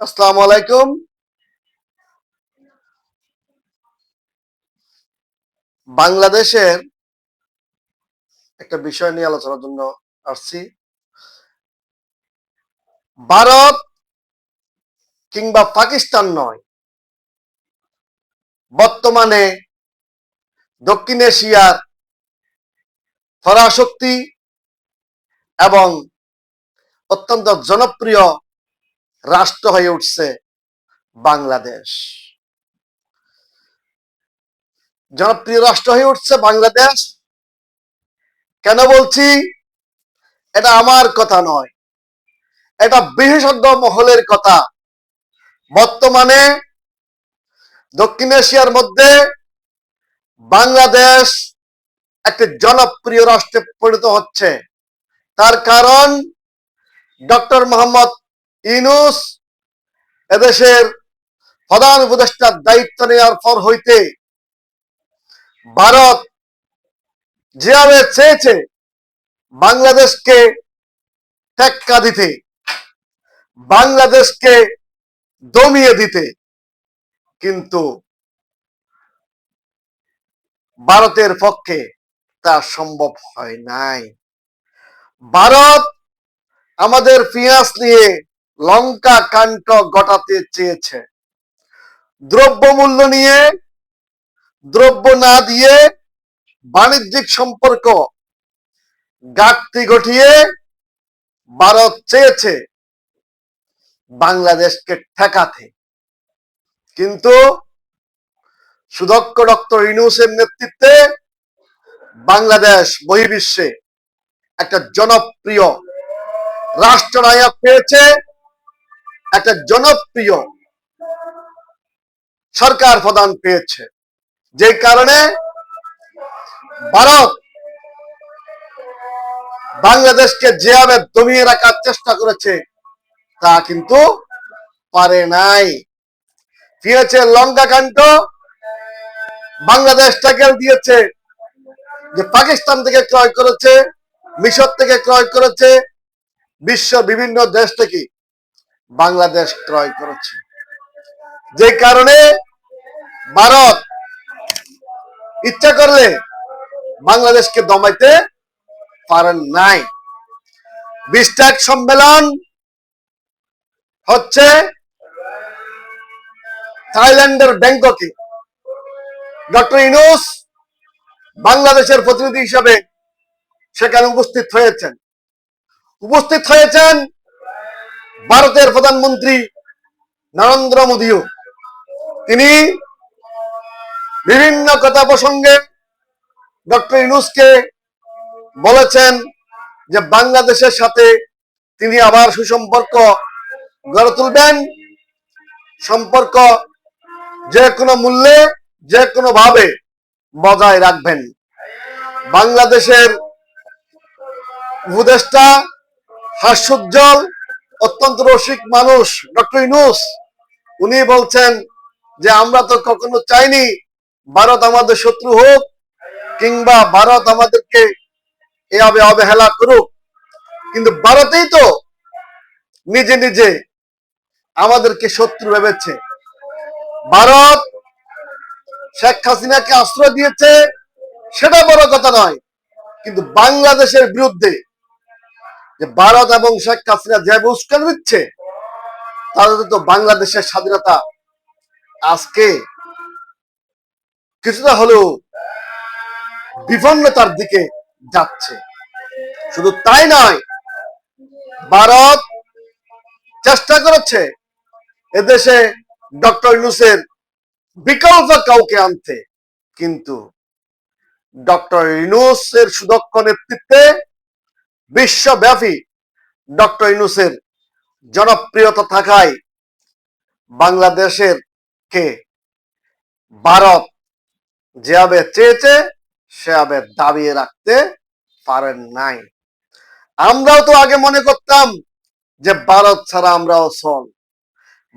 আসসালামু আলাইকুম। বাংলাদেশের একটা বিষয় নিয়ে আলোচনার জন্য আসছি। ভারত কিংবা পাকিস্তান নয়, বর্তমানে দক্ষিণ এশিয়ার পরাশক্তি এবং অত্যন্ত জনপ্রিয় রাষ্ট্র হয়ে উঠছে বাংলাদেশ। জনপ্রিয় রাষ্ট্র হয়ে উঠছে বাংলাদেশ। কেন বলছি? এটা আমার কথা নয়। এটা বিশেষজ্ঞ মহলের কথা। বর্তমানে দক্ষিণ এশিয়ার মধ্যে বাংলাদেশ একটি জনপ্রিয় রাষ্ট্রে পরিণত হচ্ছে। তার কারণ ডক্টর মোহাম্মদ ইনুস এদেশের প্রধান উপদেষ্টার দায়িত্ব নেওয়ার পর হইতে ভারত যেভাবে চেয়েছে বাংলাদেশকে টেক্কা দিতে, বাংলাদেশকে দমিয়ে দিতে, কিন্তু ভারতের পক্ষে তা সম্ভব হয় নাই। ভারত আমাদের পিঁয়াজ নিয়ে লঙ্কা কাণ্ড ঘটাতে চেয়েছে। দ্রব্যমূল্য নিয়ে, দ্রব্য না দিয়ে বাণিজ্যিক সম্পর্ক ঘাটতি ঘটিয়ে ভারত চেয়েছে বাংলাদেশকে ঠেকাতে। কিন্তু সুদক্ষ ডক্টর ইনুসের নেতৃত্বে বাংলাদেশ বহির্বিশ্বে একটা জনপ্রিয় রাষ্ট্রনায়ক পেয়েছে একটা জনপ্রিয় সরকার প্রদান পেয়েছে। যে কারণে ভারত বাংলাদেশকে যেভাবে দমিয়ে রাখার চেষ্টা করেছে, তা কিন্তু পারে নাই। দিয়েছে লঙ্কা কাণ্ড বাংলাদেশ ট্যাকেল দিয়েছে যে পাকিস্তান থেকে ক্রয় করেছে, মিশর থেকে ক্রয় করেছে বিশ্ব বিভিন্ন দেশ থেকে। বাংলাদেশ ক্রয় করেছে। যে কারণে ভারত ইচ্ছা করলে বাংলাদেশকে দমাইতে পারেন নাই। বিস্টাক সম্মেলন হচ্ছে থাইল্যান্ডের ব্যাংককে। ডক্টর ইনুস বাংলাদেশের প্রতিনিধি হিসাবে সেখানে উপস্থিত হয়েছেন। উপস্থিত হয়েছেন ভারতের প্রধানমন্ত্রী নরেন্দ্র মোদীও। তিনি বিভিন্ন কথা প্রসঙ্গে ডক্টর ইনুসকে বলেছেন যে বাংলাদেশের সাথে তিনি আবার সুসম্পর্ক গড়ে তুলবেন। সম্পর্ক যে কোনো মূল্যে, যে কোনো ভাবে বজায় রাখবেন। বাংলাদেশের উপদেষ্টা হাস্যোজ্জ্বল অত্যন্ত রসিক মানুষ, ডক্টর ইনুস উনি বলছেন যে আমরা তো কখনো চাইনি ভারত আমাদের শত্রু হোক, কিংবা ভারত আমাদেরকে এভাবে অবহেলা করুক। কিন্তু ভারতেই তো নিজে নিজে আমাদেরকে শত্রু ভেবেছে। ভারত শেখ হাসিনাকে আশ্রয় দিয়েছে, সেটা বড় কথা নয়। কিন্তু বাংলাদেশের বিরুদ্ধে যে ভারত এবং শেখ হাসিনা যে উস্কান দিচ্ছে, তাদের তো বাংলাদেশের স্বাধীনতা আজকে কিছুটা হলেও বিপন্নতার দিকে যাচ্ছে। শুধু তাই নয়, ভারত চেষ্টা করেছে এদেশে ডক্টর ইউনুসের বিকল্প কাউকে আনতে, কিন্তু ডক্টর ইউনুসের সুদক্ষ নেতৃত্বে বিশ্বব্যাপী ডক্টর ইউনুসের জনপ্রিয়তা থাকায় বাংলাদেশের কে ভারত যেভাবে চেয়েছে, সেভাবে দাবিয়ে রাখতে পারেন নাই। আমরাও তো আগে মনে করতাম যে ভারত ছাড়া আমরাও চল।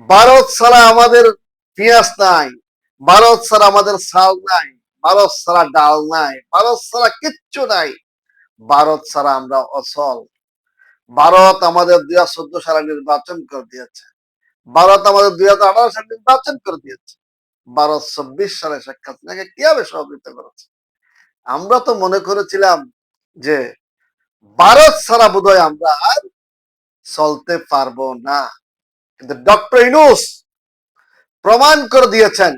ভারত ছাড়া আমাদের পেঁয়াজ নাই, ভারত ছাড়া আমাদের চাল নাই, ভারত ছাড়া ডাল নাই, ভারত ছাড়া কিচ্ছু নাই। ভারত ছাড়া আমরা অচল। ভারত আমাদের দুই হাজার চোদ্দ সালে নির্বাচন করে দিয়েছে। ভারত আমাদের দুই হাজার আঠারো সালে নির্বাচন করে দিয়েছে। ভারত চব্বিশ সালে শেখ হাসিনাকে কীভাবে সহযোগিতা করেছে? আমরা তো মনে করেছিলাম যে ভারত ছাড়া বোধহয় আমরা আর চলতে পারব না। কিন্তু ডক্টর ইনুস প্রমাণ করে দিয়েছেন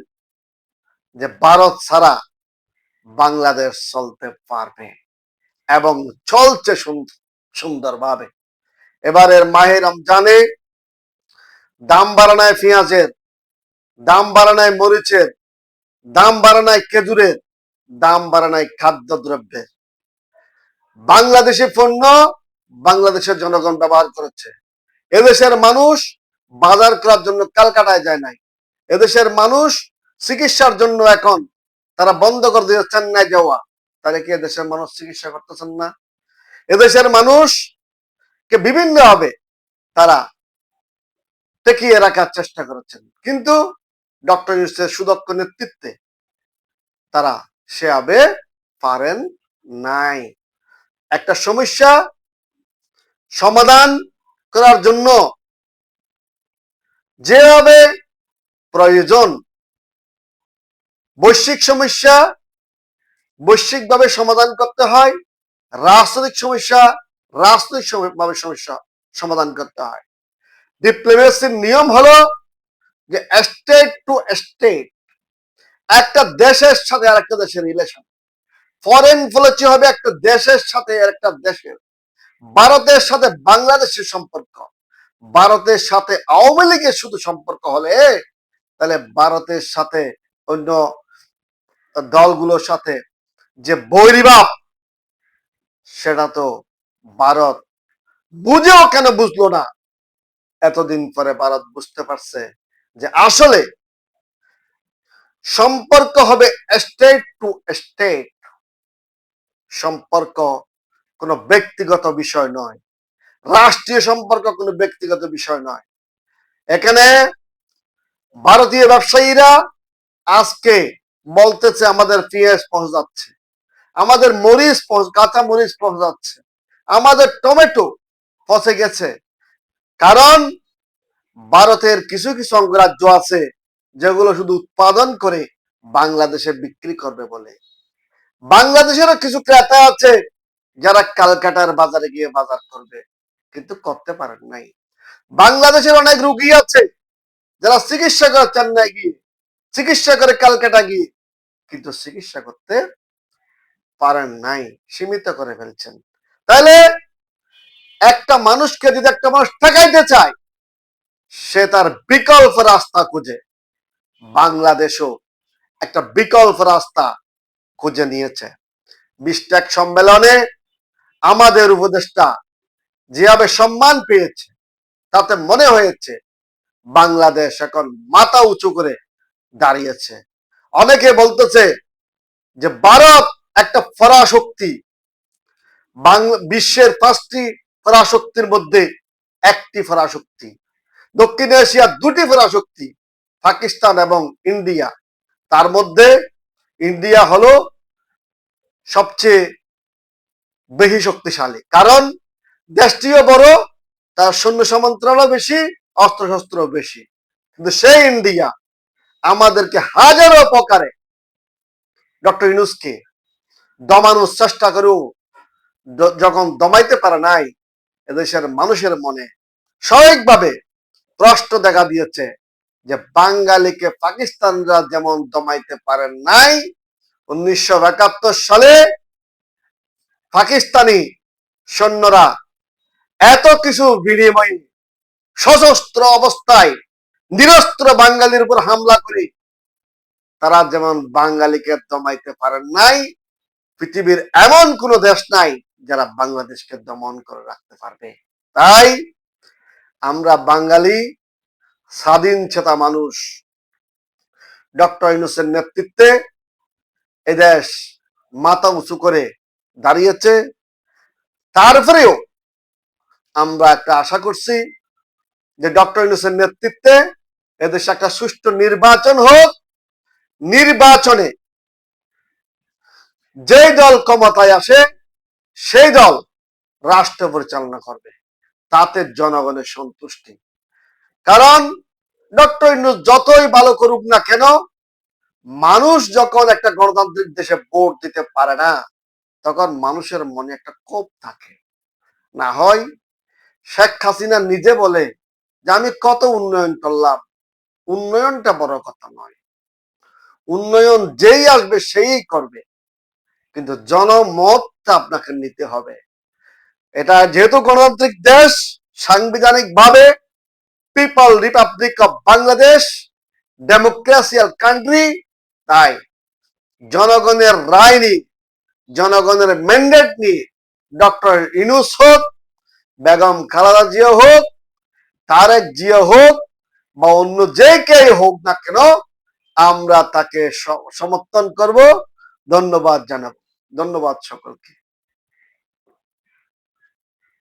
যে ভারত ছাড়া বাংলাদেশ চলতে পারবে। এবং চলছে সুন্দরভাবে। এবারের মাহের রমজানে দাম বাড়ানায় পেঁয়াজের, দাম বাড়ানায় মরিচের, দাম বাড়ানায় খেজুরের, দাম বাড়ানায় খাদ্য দ্রব্যের বাংলাদেশি পণ্য বাংলাদেশের জনগণ ব্যবহার করেছে। এদেশের মানুষ বাজার করার জন্য কালকাটায় যায় নাই। এদেশের মানুষ চিকিৎসার জন্য এখন তারা বন্ধ করে দিয়ে চেন্নাই যাওয়া। তাহলে কি এদেশের মানুষ চিকিৎসা করতেছেন না? এদেশের মানুষ কে বিভিন্ন হবে তারা টেকিয়ে রাখার চেষ্টা করেছেন। কিন্তু ডক্টর ইউসের সুদক্ষ নেতৃত্বে তারা সে হবে পারেন নাই। একটা সমস্যা সমাধান করার জন্য যেভাবে প্রয়োজন, বৈশ্বিক সমস্যা বৈশ্বিকভাবে সমাধান করতে হয়, রাজনৈতিক সমস্যা রাজনৈতিক ভাবে সমস্যা সমাধান করতে হয়। ডিপ্লোমেসির নিয়ম হলো যে স্টেট টু স্টেট একটা দেশের সাথে আর একটা দেশের রিলেশন ফরেন পলিসি হবে একটা দেশের সাথে আর একটা দেশের। ভারতের সাথে বাংলাদেশের সম্পর্ক। ভারতের সাথে আওয়ামী লীগের শুধু সম্পর্ক হলে তাহলে ভারতের সাথে অন্য দলগুলোর সাথে যে বৈরিবাপ সেটা তো ভারত বুঝেও কেন বুঝলো না? এতদিন পরে ভারত বুঝতে পারছে যে আসলে সম্পর্ক হবে স্টেট টু স্টেট সম্পর্ক কোনো ব্যক্তিগত বিষয় নয়। রাষ্ট্রীয় সম্পর্ক কোনো ব্যক্তিগত বিষয় নয়। এখানে ভারতীয় ব্যবসায়ীরা আজকে বলতেছে আমাদের পেঁয়াজ পৌঁছাচ্ছে। আমাদের মরিচ কাঁচা মরিচ পৌঁছাচ্ছে আমাদের টমেটো পচে গেছে। কারণ ভারতের কিছু কিছু অঙ্গরাজ্য আছে যেগুলো শুধু উৎপাদন করে বাংলাদেশে বিক্রি করবে বলে। বাংলাদেশেরও কিছু ক্রেতা আছে যারা কালকাটার বাজারে গিয়ে বাজার করবে, কিন্তু করতে পারেন নাই। বাংলাদেশের অনেক রুগী আছে যারা চিকিৎসা করে চেন্নাই গিয়ে, চিকিৎসা করে কালকাটা গিয়ে, কিন্তু চিকিৎসা করতে পারেন নাই, সীমিত করে ফেলছেন। তাহলে একটা মানুষকে যদি একটা মানুষ ঠেকাইতে চায়, সে তার বিকল্প রাস্তা খুঁজে। বাংলাদেশও একটা বিকল্প রাস্তা খুঁজে নিয়েছে। বিস্টেক সম্মেলনে আমাদের উপদেষ্টা যেভাবে সম্মান পেয়েছে, তাতে মনে হয়েছে বাংলাদেশ এখন মাথা উঁচু করে দাঁড়িয়েছে। অনেকে বলতেছে যে, ভারত একটা ফরাশক্তি বিশ্বের পাঁচটি ফরাশক্তির মধ্যে একটি ফরাশক্তি দক্ষিণ এশিয়ার দুটি ফরাশক্তি পাকিস্তান এবং ইন্ডিয়া। তার মধ্যে ইন্ডিয়া হলো সবচেয়ে বেশি শক্তিশালী। কারণ দেশটিও বড়, তার সৈন্য সমান্তরালও বেশি অস্ত্রশস্ত্র বেশি। কিন্তু সেই ইন্ডিয়া আমাদেরকে হাজারো প্রকারে, ডক্টর ইনুসকে দমানোর চেষ্টা করেও যখন দমাইতে পারে নাই, এদেশের মানুষের মনে স্বাভাবিকভাবে প্রশ্ন দেখা দিয়েছে যে বাঙালিকে পাকিস্তানরা যেমন দমাইতে পারেন নাই, উনিশশো একাত্তর সালে পাকিস্তানি সৈন্যরা এত কিছু বিনিময়ে সশস্ত্র অবস্থায় নিরস্ত্র বাঙালির উপর হামলা করে, তারা যেমন বাঙালিকে দমাইতে পারেন নাই পৃথিবীর এমন কোন দেশ নাই যারা বাংলাদেশকে দমন করে রাখতে পারবে। তাই আমরা বাঙালি, স্বাধীন চেতা মানুষ, ডক্টর ইনুসের নেতৃত্বে এদেশ মাথা উঁচু করে দাঁড়িয়েছে। তারপরেও আমরা একটা আশা করছি যে ডক্টর ইউনুসের নেতৃত্বে এদেশে একটা সুষ্ঠু নির্বাচন হোক। নির্বাচনে যেই দল ক্ষমতায় আসে, সেই দল রাষ্ট্র পরিচালনা করবে। তাতে জনগণের সন্তুষ্টি। কারণ ডক্টর ইউনুস যতই ভালো করুক না কেন, মানুষ যখন একটা গণতান্ত্রিক দেশে ভোট দিতে পারে না, তখন মানুষের মনে একটা ক্ষোভ থাকে। না হয় শেখ হাসিনা নিজে বলে যে, আমি কত উন্নয়ন করলাম। উন্নয়নটা বড় কথা নয়। উন্নয়ন যেই আসবে, সেই করবে। কিন্তু জনমতটা আপনাকে নিতে হবে। এটা যেহেতু গণতান্ত্রিক দেশ সাংবিধানিক ভাবে people republic of Bangladesh democratic country তাই জনগণের রায় নিয়ে, জনগণের ম্যান্ডেট নিয়ে ডক্টর ইনুস হোক, বেগম খালেদা জিয়া হোক, তারেক জিয়া হোক, বা অন্য যে কেউ হোক না কেন, আমরা তাকে সমর্থন করব। ধন্যবাদ জানাব। ধন্যবাদ সকলকে।